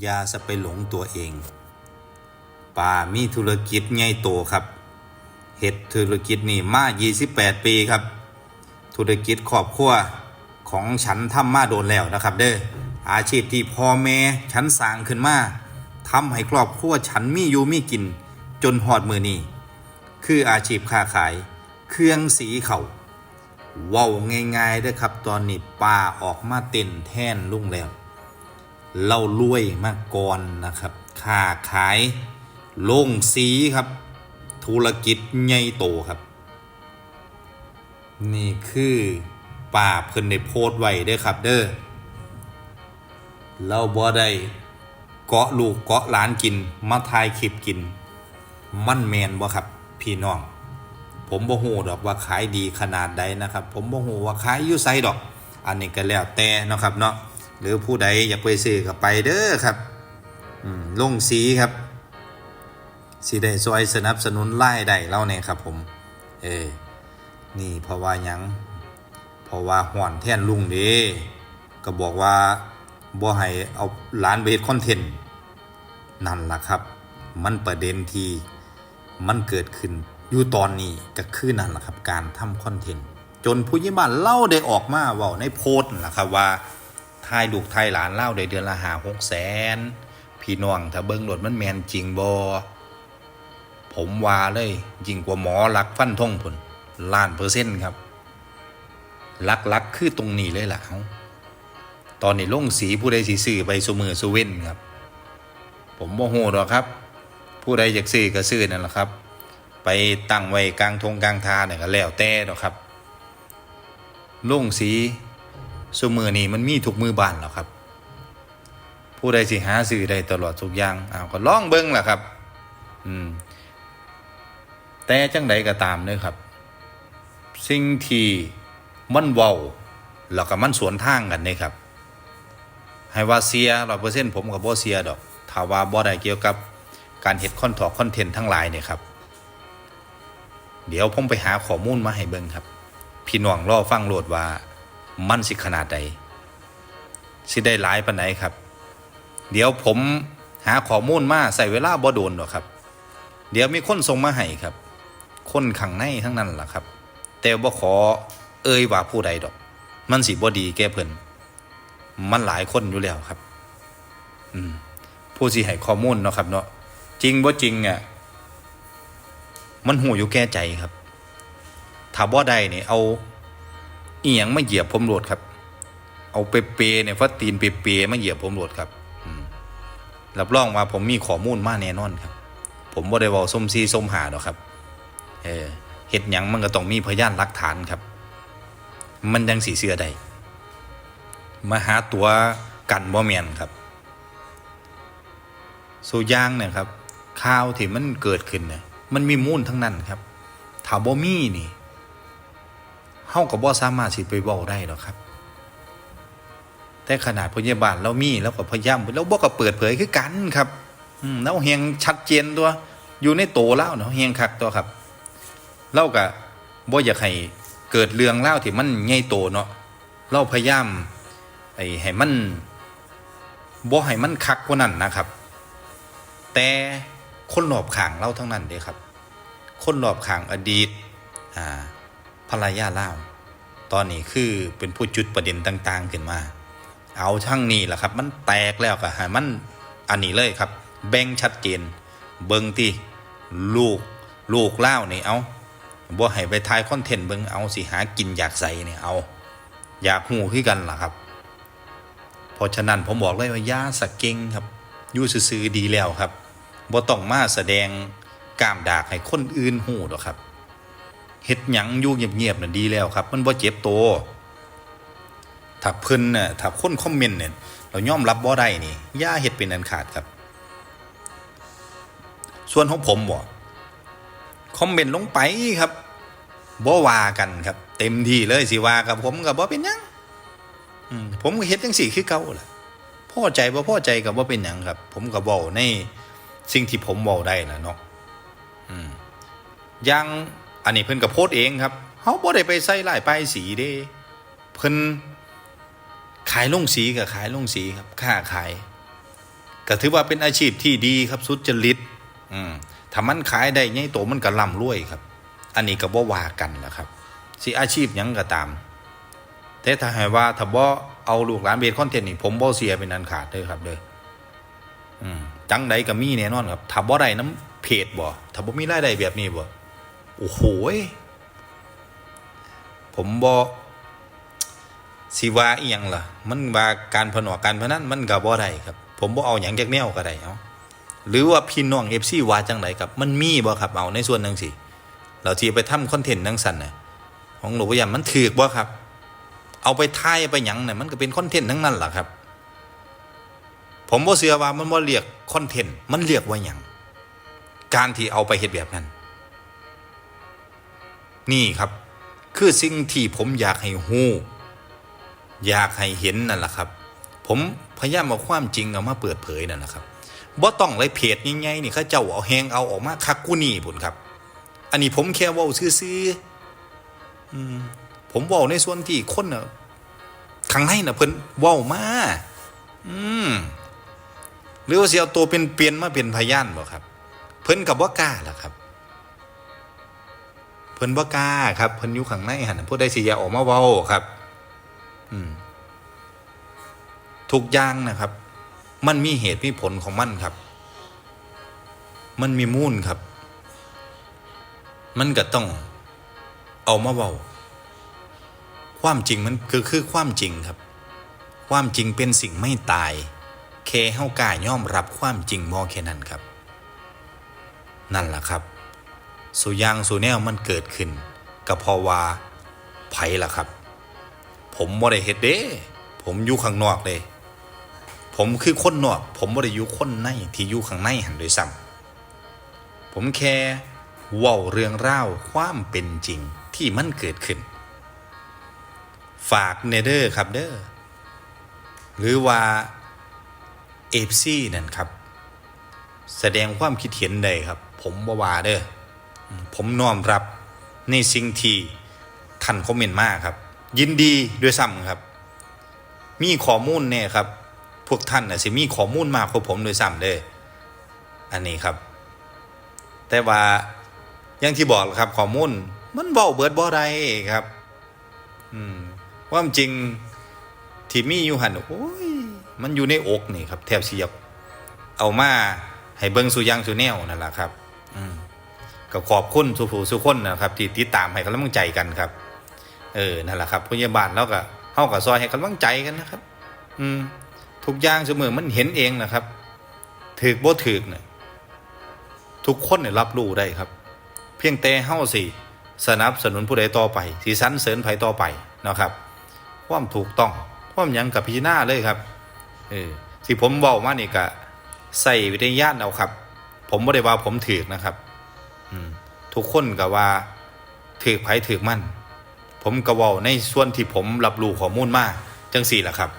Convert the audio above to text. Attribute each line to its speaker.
Speaker 1: อย่าสะไปหลงตัวเองป่ามีธุรกิจใหญ่โตครับเฮ็ดธุรกิจนี่มา 28 ปีครับ ธุรกิจครอบครัวของฉันทำมาโดนแล้วนะครับ เด้ออาชีพที่พ่อแม่ฉันสร้างขึ้นมาทำให้ครอบครัวฉันมีอยู่มีกิน จนหอดมือนี้คืออาชีพค้าขาย เครื่องสีเขาเว้าง่ายๆด้ครับ ตอนนี้ป้าออกมาเต้นแท่นลุงแล้ว เรารวยมาก่อนนะครับค้าขายโล่งสีครับ ธุรกิจใหญ่โตครับ นี่คือป่าเพิ่นได้โพส์ไว้ด้อครับเด้อเราบ่ได้เกาะลูกเกาะหลานกิน มาถ่ายคลิปกิน มันแมนบ่ครับ พี่น้อง ผมบ่ฮู้ดอกว่าขายดีขนาดใดนะครับ ผมบ่ฮู้ว่าขายอยู่ไสดอก อันนี้ก็แล้วแต่นะครับเนาะ หรือผู้ใดอยากไปซื้อก็ไปเด้อครับลงสีครับสิได้ซอยสนับสนุนรายได้เล่าเนี่ยครับผม เออนี่เพราะว่ายังเพราะว่าห่อนแท่นลุงเด้ก็บอกว่าบ่ให้เอาร้านไปเฮ็ดคอนเทนต์นั่นล่ะครับ มันประเด็นที่มันเกิดขึ้นอยู่ตอนนี้ก็คือนั่นล่ะครับ การทำคอนเทนต์จนผู้ใหญ่บ้านเล่าได้ออกมาว้าในโพสต์ล่ะครับว่า ทายลูกทายหลานเล่าได้เดือนละหาหกแสนพี่น้องถ้าเบิ่งรถมันแมนจริงบ่ผมว่าเลยยิ่งกว่าหมอลักฟันทงพุ่นล้านเปอร์เซ็นต์ครับลักๆคือตรงนี้เลยล่ะตอนนี้ลงสีผู้ใดสิซื้อไปสมือสเว้นครับ ผมโมโหหรอกครับ ผู้ใดอยากซื้อก็ซื้อนั่นแหละครับ ไปตั้งไว้กลางทงกลางทาเนี่ยก็แล้วแต่หรอกครับลงสี สุมือนี่มันมีทุกมือบ้านหรอกครับ ผู้ใดสิหาซื้อได้ตลอดทุกอย่างอ้าก็ล่องเบิ้งแหละครับ อืม แต่จังใดก็ตามเด้อครับ สิ่งที่มันเว้าแล้วก็มันสวนทางกันเนี่ยครับ ให้ว่าเสียร้อยเปอร์เซ็นต์ผมกับบ่เสียดอกถ้าว่าบ่ได้เกี่ยวกับการเฮ็ดคอนทอคอนเทนต์ทั้งหลายเนี่ยครับ เดี๋ยวผมไปหาข้อมูลมาให้เบิ่งครับ พี่น้องรอฟังโหลดว่า มันสิขนาดใดสิได้หลายปานไหนครับ เดี๋ยวผมหาข้อมูลมาใส่เวลาบ่โดนหรอกครับ เดี๋ยวมีคนส่งมาให้ครับ คนข้างในทั้งนั้นล่ะครับ แต่บ่ขอเอ่ยว่าผู้ใดดอก มันสิบ่ดีแก่เพิ่นมันหลายคนอยู่แล้วครับ อืมผู้สิให้ข้อมูลเนาะครับ เนาะจริงบ่จริงอะมันหูอยู่แก่ใจครับถ้าบ่ได้เนี่ยเอา เอียงมาเหยียบผมโหลดครับ เอาเปเปเนี่ยฟัดตีนเปเปมาเหยียบผมโหลดครับรับรองว่าผมมีข้อมูลมาแน่นอนครับ ผมบ่ได้เว้าส้มซีส้มหาดอกครับ เออเฮ็ดหยังมันก็ต้องมีพยานหลักฐานครับ มันยังสีเสื้อใดมาหาตัวกันบ่แมนครับสูย่างเนี่ยครับข่าวที่มันเกิดขึ้นเนี่ยมันมีมูลทั้งนั้นครับถ้าบ่มีนี่ เฮาก็บ่สามารถสิไปเว้าได้หรอกครับ แต่ขนาดพยาบาลเรามีแล้วก็พยายามแล้วบ่ก็เปิดเผยคือกันครับ อืมแล้วเฮียงชัดเจนตัว อยู่ในโตแล้วเนาะเฮียงคักตัวครับเล่ากับบ่อยากให้เกิดเรื่องเล่าที่มันใหญ่โตเนาะเราพยายามไอ้ให้มันบ่ให้มันคักกว่านั้นนะครับ แต่คนรอบข้างเราทั้งนั้นเด้ครับ คนรอบข้างอดีตอ่า ภรรยาเล่าตอนนี้คือเป็นผู้จุดประเด็นต่าง ๆ ขึ้นมา เอาทั้งนี้แหละครับ มันแตกแล้วก็ให้มันอันนี้เลยครับ แบ่งชัดเจน เบิ่งที่ลูกลูกเล่านี่เอาบ่ให้ไปทายคอนเทนต์เบิ่งเอาสิหากินอยากใส่เนี่ยเอา อยากหูคือกันล่ะครับ เพราะฉะนั้นผมบอกเลยว่ายาสะเก่งครับยู่ซื่อดีแล้วครับบ่ต้องมาแสดงกล้ามดากให้คนอื่นหูดอกครับ เฮ็ดหยังอยู่เงียบๆน่ะดีแล้วครับ มันบ่เจ็บตัวถ้าเพิ่นน่ะถ้าคนคอมเมนต์เนี่ยเรายอมรับบ่ได้นี่อย่าเฮ็ดเป็นอันขาดครับ ส่วนของผมบ่คอมเมนต์ลงไปครับบ่ว่ากันครับ เต็มที่เลยสิว่ากับผมกับบ่เป็นหยังอืมผมก็เฮ็ดจังสี่คือเก่าล่ะพอใจบ่พอใจกับบ่เป็นหยังครับ ผมก็เว้าในสิ่งที่ผมเว้าได้ล่ะเนาะอืมอย่าง อันนี้เพิ่นก็โพสเองครับเฮาบ่ได้ไปใส่ลายป้ายสีเด้ เพิ่นขายลงสีก็ขายลงสีครับค้าขายก็ถือว่าเป็นอาชีพที่ดีครับสุจริตอืมถ้ามันขายได้ใหญ่โตมันก็ร่ำรวยครับ อันนี้ก็บ่ว่ากันแหละครับสิอาชีพยังก็ตาม แต่ถ้าให้ว่าถ้าบ่เอาลูกหลานเบสคอนเทนต์นี่ผมบ่เสียเป็นอันขาดเด้อครับเด้ออืมจังใดก็มีแน่นอนครับถ้าบ่ได้น้ำเพจบ่ถ้าบ่มีรายได้แบบนี้บ่ โอ้โหผมบ่สิว่าอีหยังล่ะ มันว่าการพนอกการพนันมันก็บ่ได้ครับ ผมบ่เอาหยังจากแนวก็ได้เอาะหรือว่าพี่น้อง FC ว่าจังไดครับ มันมีบ่ครับเอาในส่วนหนึงสิเราที่ไปทำคอนเทนต์จังซั่นน่ะของหลวงพ่อยันมันถูกบ่ครับ เอาไปถ่ายไปหยังเนี่ยมันก็เป็นคอนเทนต์ทั้งนั้นแหละครับ ผมบ่เชื่อว่ามันบ่เรียกคอนเทนต์มันเรียกว่าหยังการที่เอาไปเฮ็ดแบบนั้น นี่ครับ คือสิ่งที่ผมอยากให้ฮู้ อยากให้เห็นนั่นแหละครับ ผมพยายามเอาความจริงเอามาเปิดเผยนั่นแหละครับบ่ต้องเลยเพจใหญ่ๆนี่เขาเจ้าเอาแฮงเอาออกมาคักกูนี่พุ่นครับ อันนี้ผมแค่ว้าซื่อๆผมว้าในส่วนที่คนน่ะข้างในน่ะเพิ่นว้ามา อืมหรือว่าเสิเอาตัวเป็นเปลี่ยนมาเป็นพยานบ่ครับ เพิ่นกับบ่ากล้าล่ะครับ พิ่นบ่กล้าครับเพิ่นอยู่ข้างในหั่นผู้ใดสิอย่าออกมาเว้าครับ อืมทุกอย่างนะครับ มันมีเหตุมีผลของมันครับ มันมีมูลครับ มันก็ต้องเอามาเว้าความจริงมันคือคือความจริงครับ ความจริงเป็นสิ่งไม่ตายแค่เฮากล้ายอมรับความจริงมอแค่นั้นครับ นั่นแหละครับ สุยางสุแนวมันเกิดขึ้นก็เพราะว่าไผล่ะครับ ผมบ่ได้เฮ็ดเด้ผมอยู่ข้างนอกเลยผมคือคนนอก ผมบ่ได้อยู่คนในที่อยู่ข้างในหันโดวยซ้ำผมแค่เว้าเรื่องราวความเป็นจริงที่มันเกิดขึ้น ฝากเนเดอร์ครับเด้อหรือว่าเอฟซีนั่นครับ แสดงความคิดเห็นใดครับ ผมบ่ว่าเด้อ ผมน้อมรับในสิ่งที่ท่านคอมเมนต์มาครับ ยินดีด้วยซ้ำครับ มีข้อมูลเนี่ยครับ พวกท่านน่ะสิมีข้อมูลมากกว่าผมด้วยซ้ำเด้ออันนี้ครับ แต่ว่าอย่างที่บอกล่ะครับข้อมูลมันเว้าเบิดบ่ได้ครับ อืมความจริงที่มีอยู่หันโอ้ยมันอยู่ในอกนี่ครับ แทบเสิอยากเอามาให้เบิงสู่อย่างสู่แนวนั่นแหละครับ อืม ก็ขอบคุณสุผู้สุคนนะครับที่ติดตามให้กำลังใจกันครับ เออนั่นแหละครับพยาบาลแล้วก็เฮากับซอยให้กำลังใจกันนะครับ อืมทุกอย่างเสมอมันเห็นเองนะครับถือบ่ถือเนี่ยทุกคนเนี่ยรับรู้ได้ครับ เพียงแต่เฮาสิสนับสนุนผู้ใดต่อไปสีสันเสริญไผต่อไปนะครับความถูกต้องความยังกับพิจารณาเลยครับเออที่ผมบอกมานี่ก็ใส่วิทยาณเอาครับ ผมไม่ได้ว่าผมถือนะครับ ทุกคนก็ว่าถือไผถือมั่น ผมกระว่าในส่วนที่ผมรับรู้ข้อมูลมากจังสี่แหละครับ